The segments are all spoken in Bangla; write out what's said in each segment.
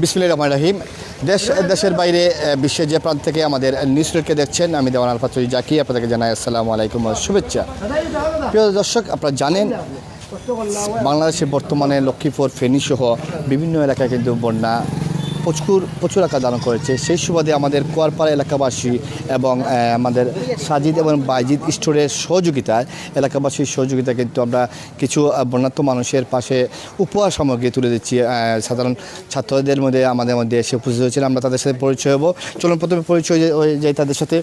বিসমিল্লাহির রহমান রহিম। দেশ, দেশের বাইরে বিশ্বের যে প্রান্ত থেকে আমাদের নিউজকে দেখছেন, আমি দেওয়ান আলফা চৌধুরী জাকি, আপনাদেরকে জানাই আসসালামু আলাইকুম শুভেচ্ছা। প্রিয় দর্শক, আপনারা জানেন বাংলাদেশে বর্তমানে লক্ষ্মীপুর, ফেনী সহ বিভিন্ন এলাকায় কিন্তু বন্যা প্রচুর প্রচুর আকার ধারণ করেছে। সেই সুবাদে আমাদের কোয়ারপাড়া এলাকাবাসী এবং আমাদের সাজিদ এবং বাইজিদ স্টোরের সহযোগিতায় এলাকাবাসীর সহযোগিতা কিন্তু আমরা কিছু বন্যাত্ম মানুষের পাশে উপহার সামগ্রী তুলে দিচ্ছি। সাধারণ ছাত্রদের মধ্যে আমাদের মধ্যে এসে উপস্থিত হয়েছিল আমরা তাদের সাথে পরিচয় হব। চলুন প্রথমে পরিচয় যে- ওই যাই তাদের সাথে।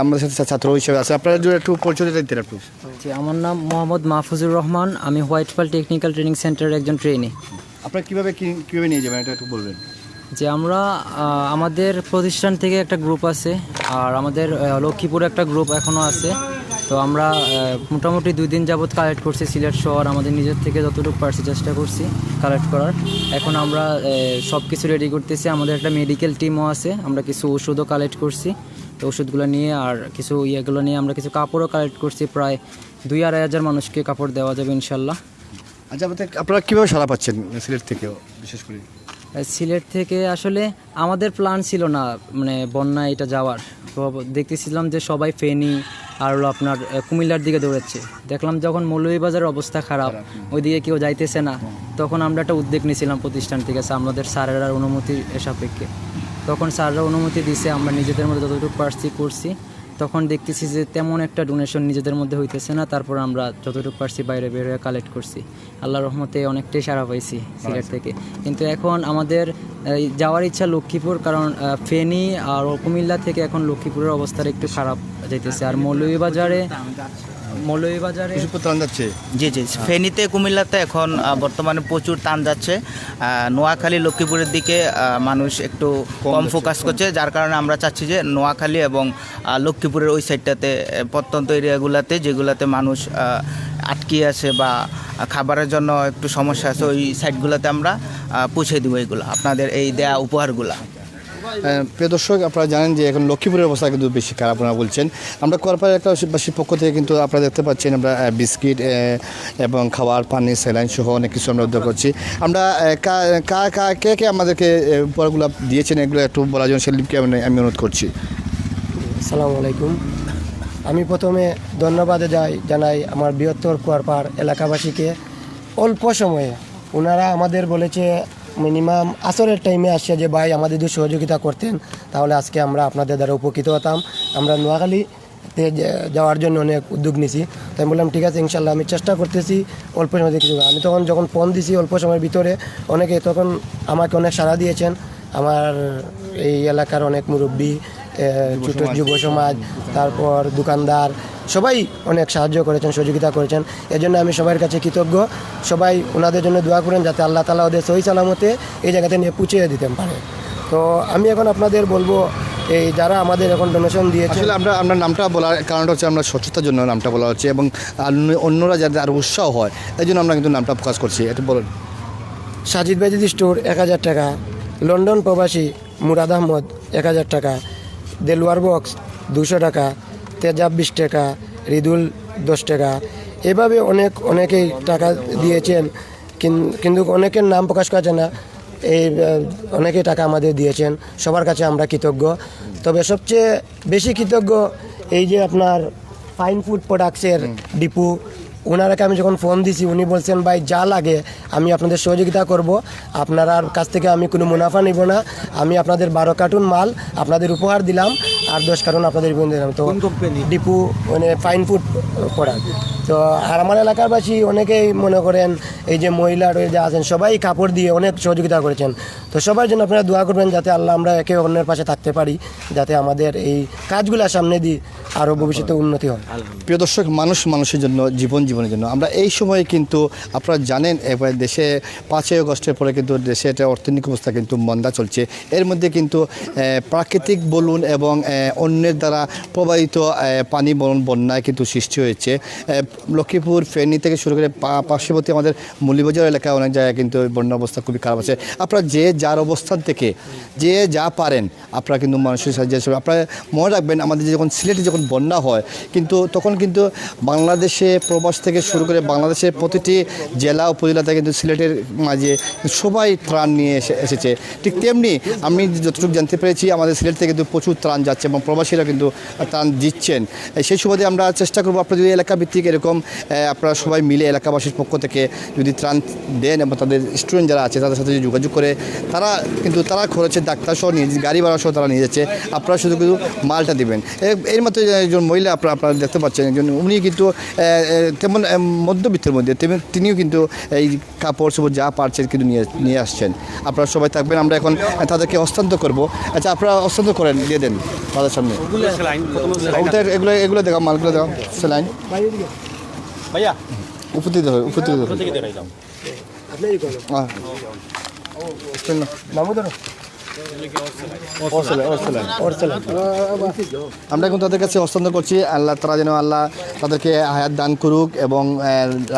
আমাদের সাথে ছাত্র হিসেবে আছে। আপনারা একটু পরিচয় দিতেন একটু জি আমার নাম মোহাম্মদ মাহফুজুর রহমান। আমি হোয়াইট পাল টেকনিক্যাল ট্রেনিং সেন্টারের একজন ট্রেনি আপনারা কীভাবে কি- কীভাবে নিয়ে যাবেন? এটা একটু বলবেন। যে আমরা আমাদের প্রতিষ্ঠান থেকে একটা গ্রুপ আছে, আর আমাদের লক্ষ্মীপুরে একটা গ্রুপ এখনও আছে। তো আমরা মোটামুটি দুই দিন যাবত কালেক্ট করছি সিলেট শহর, আমাদের নিজের থেকে যতটুকু পারছি চেষ্টা করছি কালেক্ট করার। এখন আমরা সব কিছু রেডি করতেছি। আমাদের একটা মেডিকেল টিমও আছে, আমরা কিছু ওষুধও কালেক্ট করছি। তো ওষুধগুলো নিয়ে আর কিছু ইয়েগুলো নিয়ে আমরা কিছু কাপড়ও কালেক্ট করছি। প্রায় দুই আড়াই হাজার মানুষকে কাপড় দেওয়া যাবে ইনশাল্লাহ। আচ্ছা আপনারা কীভাবে সারা পাচ্ছেন সিলেট থেকেও, বিশেষ করে? সিলেট থেকে আসলে আমাদের প্ল্যান ছিল না মানে বন্যা এটা যাওয়ার। তো দেখতেছিলাম যে সবাই ফেনি আর হলো আপনার কুমিল্লার দিকে দৌড়াচ্ছে। দেখলাম যখন মৌলভীবাজারের অবস্থা খারাপ ওইদিকে কেউ যাইতেছে না। তখন আমরা একটা উদ্যোগ নিয়েছিলাম প্রতিষ্ঠান থেকে আমাদের স্যারেরা অনুমতি সাপেক্ষে। তখন স্যাররা অনুমতি দিছে আমরা নিজেদের মধ্যে যতটুকু পারছি করছি। তখন দেখতেছি যে তেমন একটা ডোনেশন নিজেদের মধ্যে হইতেছে না তারপর আমরা যতটুকু পারছি বাইরে বের হয়ে কালেক্ট করছি। আল্লাহ রহমতে অনেকটাই সারা পাইছি সিলেট থেকে। কিন্তু এখন আমাদের যাওয়ার ইচ্ছা লক্ষ্মীপুর কারণ ফেনি আর কুমিল্লা থেকে এখন লক্ষ্মীপুরের অবস্থাটা একটু খারাপ যেতেছে আর মৌলভীবাজারে মৌলভীবাজারে? ত্রাণ যাচ্ছে? জি জি। ফেনীতে কুমিল্লাতে এখন বর্তমানে প্রচুর টান যাচ্ছে। নোয়াখালী লক্ষ্মীপুরের দিকে মানুষ একটু কম ফোকাস করছে। যার কারণে আমরা চাচ্ছি যে নোয়াখালী এবং লক্ষ্মীপুরের ওই সাইডটাতে প্রত্যন্ত এরিয়াগুলোতে যেগুলোতে মানুষ আহ, আটকিয়ে আছে বা খাবারের জন্য একটু সমস্যা আছে ওই সাইডগুলোতে আমরা পৌঁছে দিব এইগুলো আপনাদের এই দেয়া উপহারগুলো। প্রিয় দর্শক, আপনারা জানেন যে এখন লক্ষ্মীপুরের অবস্থা কিন্তু বেশি খারাপ, আপনারা বলছেন। আমরা কোয়ারপাড়া এলাকাবাসীর পক্ষ থেকে কিন্তু আপনারা দেখতে পাচ্ছেন, আমরা বিস্কিট এবং খাবার পানি স্যালাইন সহ অনেক কিছু আমরা উদ্যোগ করছি। আমরা কা- কা কা, কে আমাদেরকে উপহারগুলো দিয়েছেন, এগুলো একটু বলার জন্য সেলিমকে আমি আমি অনুরোধ করছি। আসসালামু আলাইকুম। আমি প্রথমে ধন্যবাদ যাই, জানাই আমার বৃহত্তর কুয়ারপাড় এলাকাবাসীকে। অল্প সময়ে ওনারা আমাদের বলেছে মিনিমাম আসরের টাইমে আসছে যে ভাই আমাদের যদি সহযোগিতা করতেন তাহলে আজকে আমরা আপনাদের দ্বারা উপকৃত হতাম। আমরা নোয়াখালীতে যাওয়ার জন্য অনেক উদ্যোগ নিছি। তাই আমি বললাম ঠিক আছে ইনশাল্লাহ আমি চেষ্টা করতেছি অল্প সময় কিছু আমি তখন যখন ফোন দিছি অল্প সময়ের ভিতরে অনেকে তখন আমাকে অনেক সাড়া দিয়েছেন। আমার এই এলাকার অনেক মুরব্বী ছোট যুব সমাজ তারপর দোকানদার সবাই অনেক সাহায্য করেছেন সহযোগিতা করেছেন। এজন্য আমি সবার কাছে কৃতজ্ঞ। সবাই ওনাদের জন্য দোয়া করেন যাতে আল্লাহ তালা ওদের সহি সালামতে এই জায়গাতে নিয়ে পুছিয়ে দিতে পারে। তো আমি এখন আপনাদের বলব এই যারা আমাদের এখন ডোনেশন দিয়েছে আসলে আমরা আমরা নামটা বলার কারণটা হচ্ছে আমরা স্বচ্ছতার জন্য নামটা বলা হচ্ছে এবং অন্য- অন্যরা যাতে আরও উৎসাহ হয় এই জন্য আমরা কিন্তু নামটা প্রকাশ করছি। এটা বলুন। সাজিদ বাইজিদ স্টোর এক হাজার টাকা লন্ডন প্রবাসী মুরাদ আহমদ এক হাজার টাকা দেলওয়ার বক্স দুশো টাকা তেজাব বিশ টাকা রিদুল দশ টাকা। এভাবে অনেক অনেকেই টাকা দিয়েছেন কিন- কিন্তু অনেকের নাম প্রকাশ করা যায় না। এই অনেকেই টাকা আমাদের দিয়েছেন সবার কাছে আমরা কৃতজ্ঞ। তবে সবচেয়ে বেশি কৃতজ্ঞ এই যে আপনার ফাইন ফুড প্রোডাক্টসের ডিপু ওনারাকে আমি যখন ফোন দিছি উনি বলছেন ভাই যা লাগে আমি আপনাদের সহযোগিতা করব। আপনার কাছ থেকে আমি কোনো মুনাফা নিব না। আমি আপনাদের বারো কার্টুন মাল আপনাদের উপহার দিলাম। আর দশ কার্টুন আপনাদের দিলাম। তো ডিপু মানে ফাইন ফুড প্রোডাক্ট তো আর আমার এলাকারবাসী অনেকেই মনে করেন, এই যে মহিলা রয়ে আছেন, সবাই কাপড় দিয়ে অনেক সহযোগিতা করেছেন। তো সবার জন্য আপনারা দোয়া করবেন যাতে আল্লাহ আমরা একে অন্যের পাশে থাকতে পারি, যাতে আমাদের এই কাজগুলো সামনে দিই আরও ভবিষ্যতে উন্নতি হয়। প্রিয় দর্শক, মানুষ মানুষের জন্য, জীবন জীবনের জন্য। আমরা এই সময়ে কিন্তু আপনারা জানেন, এবার দেশে পাঁচই আগস্টের পরে কিন্তু দেশে একটা অর্থনৈতিক অবস্থা কিন্তু মন্দা চলছে। এর মধ্যে কিন্তু প্রাকৃতিক বলুন এবং অন্যের দ্বারা প্রবাহিত পানি বলুন, বন্যায় কিন্তু সৃষ্টি হয়েছে। লক্ষ্মীপুর, ফেনী থেকে শুরু করে পার্শ্ববর্তী আমাদের মূল্যবাজার এলাকায় অনেক জায়গায় কিন্তু বন্যা অবস্থা খুবই খারাপ আছে। আপনারা যে যার অবস্থান থেকে যে যা পারেন, আপনারা কিন্তু মানুষের সাহায্য করবেন। আপনারা মনে রাখবেন, আমাদের যখন সিলেটে যখন বন্যা হয়, কিন্তু তখন কিন্তু বাংলাদেশে প্রবাস থেকে শুরু করে বাংলাদেশের প্রতিটি জেলা উপজেলাতে কিন্তু সিলেটের মাঝে সবাই ত্রাণ নিয়ে এসে এসেছে। ঠিক তেমনি আমি যতটুকু জানতে পেরেছি, আমাদের সিলেট থেকে কিন্তু প্রচুর ত্রাণ যাচ্ছে এবং প্রবাসীরা কিন্তু ত্রাণ দিচ্ছেন। সেই সুবাদে আমরা চেষ্টা করব, আপনারা যদি এলাকা ভিত্তিক এরকম আহ, আপনারা সবাই মিলে এলাকাবাসীর পক্ষ থেকে যদি ত্রাণ দেন এবং তাদের স্টুডেন্ট যারা আছে তাদের সাথে যদি যোগাযোগ করে তারা কিন্তু তারা খরচে ডাক্তার সহ নিয়ে গাড়ি ভাড়া সহ তারা নিয়ে যাচ্ছে। আপনারা শুধু কিন্তু মালটা দিবেন। এর মধ্যে একজন মহিলা আপনারা আপনারা দেখতে পাচ্ছেন একজন উনি কিন্তু তেমন মধ্যবিত্তের মধ্যে তেমন তিনিও কিন্তু এই কাপড় চোপড় যা পারছেন কিন্তু নিয়ে নিয়ে আসছেন। আপনারা সবাই থাকবেন আমরা এখন তাদেরকে হস্তান্তর করব। আচ্ছা আপনারা হস্তান্তর করেন দিয়ে দেন তাদের সামনে। এগুলো এগুলো দেখাও মালগুলো দেখাও সেলাইন ভাইয়া উপর দিতে হবে উপর দিতে হবে দাও আহ। শূন্য। আমরা এখন তাদের কাছে হস্তান্তর করছি। আল্লাহ তারা যেন আল্লাহ তাদেরকে হায়াত দান করুক এবং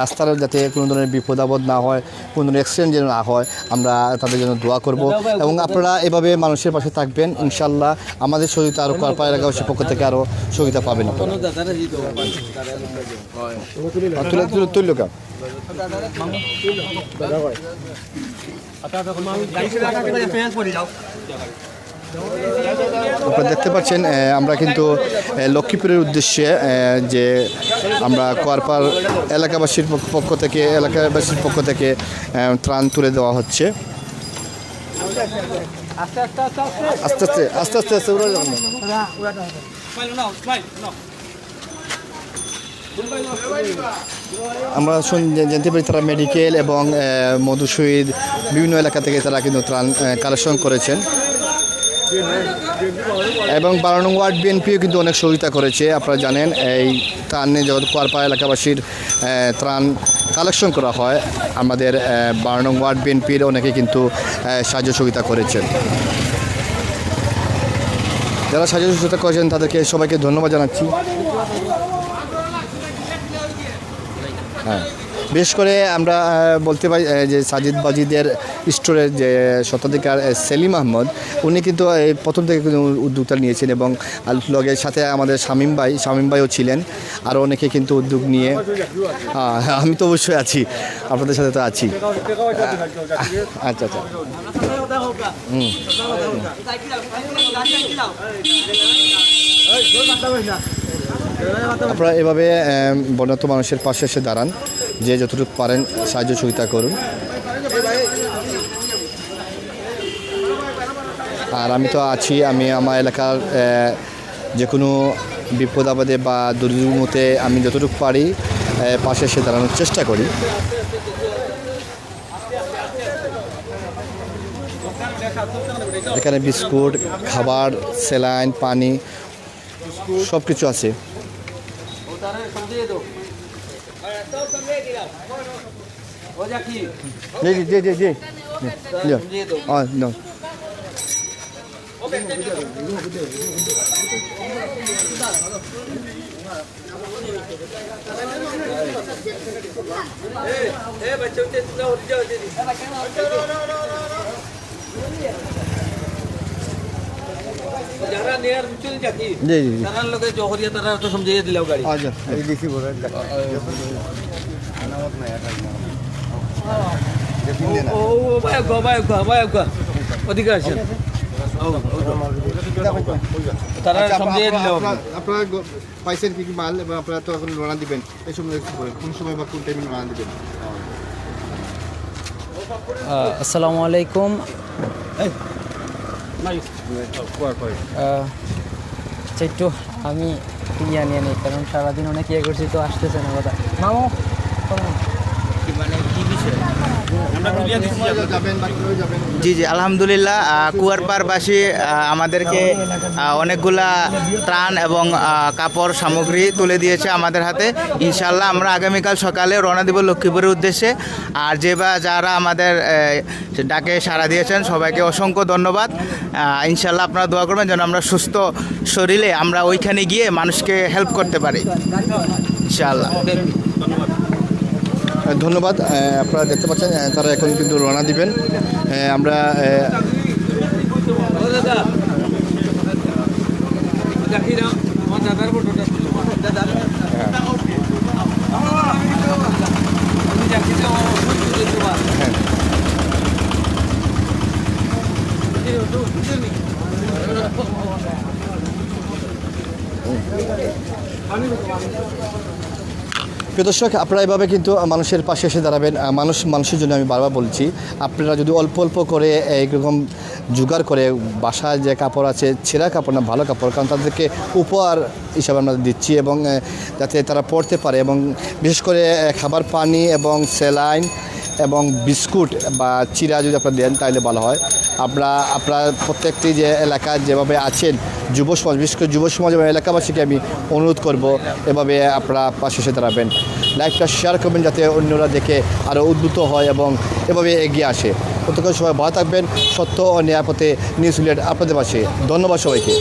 রাস্তার যাতে কোনো ধরনের বিপদ আপদ না হয় কোনো ধরনের অ্যাক্সিডেন্ট যেন না হয় আমরা তাদের জন্য দোয়া করব। এবং আপনারা এভাবে মানুষের পাশে থাকবেন। ইনশাল্লাহ আমাদের সহযোগিতা আরও কারপা এলাকাবাসীর পক্ষ থেকে আরও সহযোগিতা পাবেন আপনারা। তুলে তুলে তুললো কা? আপনারা দেখতে পাচ্ছেন আমরা কিন্তু লক্ষ্মীপুরের উদ্দেশ্যে যে আমরা কোয়ারপার এলাকাবাসীর পক্ষ- থেকে, এলাকাবাসীর পক্ষ থেকে ত্রাণ তুলে দেওয়া হচ্ছে আস্তে আস্তে আস্তে আস্তে আস্তে না। আমরা জানতে পারি তারা মেডিকেল এবং মধুশহীদ বিভিন্ন এলাকা থেকে তারা কিন্তু ত্রাণ কালেকশন করেছেন। এবং বারো নং ওয়ার্ড বিএনপিও কিন্তু অনেক সহযোগিতা করেছে আপনারা জানেন এই ত্রাণে যখন কোয়ারপা এলাকাবাসীর ত্রাণ কালেকশন করা হয়। আমাদের আহ, বারো নং ওয়ার্ড বিএনপির অনেকে কিন্তু সাহায্য সহযোগিতা করেছেন। যারা সাহায্য সহযোগিতা করেছেন তাদেরকে সবাইকে ধন্যবাদ জানাচ্ছি। বিশেষ করে আমরা বলতে পারি যে সাজিদ বাজিদের স্টোরের যে শতাধিকার সেলিম আহমদ, উনি কিন্তু এই প্রথম থেকে উদ্যোগটা নিয়েছেন এবং লগের সাথে আমাদের শামীম ভাই, শামীম ভাইও ছিলেন। আরও অনেকে কিন্তু উদ্যোগ নিয়ে আমি তো অবশ্যই আছি, আপনাদের সাথে তো আছি। আচ্ছা আচ্ছা। আপনারা এভাবে বন্যাত মানুষের পাশে এসে দাঁড়ান। যে যতটুকু পারেন সাহায্য সহযোগিতা করুন। আর আমি তো আছি, আমি আমার এলাকার যে কোনো বিপদ আপদে বা দুর্যোগমতে আমি যতটুকু পারি পাশে এসে দাঁড়ানোর চেষ্টা করি। এখানে বিস্কুট, খাবার, স্যালাইন, পানি সব কিছু আছে। जी जी जी जी जी। जी। हाँ नो जी जी लोग जोहरिया तरह तो समझिए दिलाओ गाड़ी हाँ, हाँ। जी डीसी बोल रहे हैं। हाँ, हाँ। ও ভাই গো ভাই গো ভাই গো ওদিকে আসেন। তারা সমঝিয়ে দিলাও আপনারা পাইছেন কি কি মাল এবং আপনারা তো এখন রানা দিবেন? এই সময় কোন সময় বা কোন টাইমে রানা দিবেন? আসসালামু আলাইকুম। আচ্ছা, একটু আমি ইয়া নিয়ে নিই কারণ সারাদিন অনেক ইয়ে করছি তো আসতেছে না কথা মামু মানে কি বিষয় আমরা ক্লিয়ার দিচ্ছি জি জি আলহামদুলিল্লাহ কুয়ারপাড়বাসী আমাদেরকে অনেকগুলা ত্রাণ এবং কাপড় সামগ্রী তুলে দিয়েছে আমাদের হাতে। ইনশাল্লাহ আমরা আগামীকাল সকালে রওনা দিব লক্ষ্মীপুরের উদ্দেশ্যে। আর যে বা যারা আমাদের ডাকে সাড়া দিয়েছেন সবাইকে অসংখ্য ধন্যবাদ। ইনশাল্লাহ আপনারা দোয়া করবেন যেন আমরা সুস্থ শরীরে আমরা ওইখানে গিয়ে মানুষকে হেল্প করতে পারি। ইনশাল্লাহ ধন্যবাদ। আহ, আপনারা দেখতে পাচ্ছেন তারা এখন কিন্তু রওনা দিবেন। আমরা আমি দেখি যে ও প্রিয় দর্শক, আপনারা এভাবে কিন্তু মানুষের পাশে এসে দাঁড়াবেন। মানুষ, মানুষের জন্য আমি বারবার বলছি, আপনারা যদি অল্প অল্প করে এইরকম জোগাড় করে বাসায় যে কাপড় আছে, ছেঁড়া কাপড় না, ভালো কাপড়, কারণ তাদেরকে উপহার হিসাবে আমরা দিচ্ছি এবং যাতে তারা পড়তে পারে এবং বিশেষ করে খাবার পানি এবং স্যালাইন এবং বিস্কুট বা চিরা যদি আপনারা দেন, তাহলে ভালো হয়। আমরা আপনার প্রত্যেকটি যে এলাকা যেভাবে আছেন, যুব সমাজ, বিশেষ করে যুব সমাজ এবং এলাকাবাসীকে আমি অনুরোধ করব এভাবে আপনারা পাশে এসে দাঁড়াবেন। লাইভটা শেয়ার করবেন যাতে অন্যরা দেখে আরও উদ্ভূত হয় এবং এভাবে এগিয়ে আসে। প্রত্যেক সবাই ভালো থাকবেন, সত্য ও নিরাপদে নিউজ আপনাদের পাশে। ধন্যবাদ সবাইকে।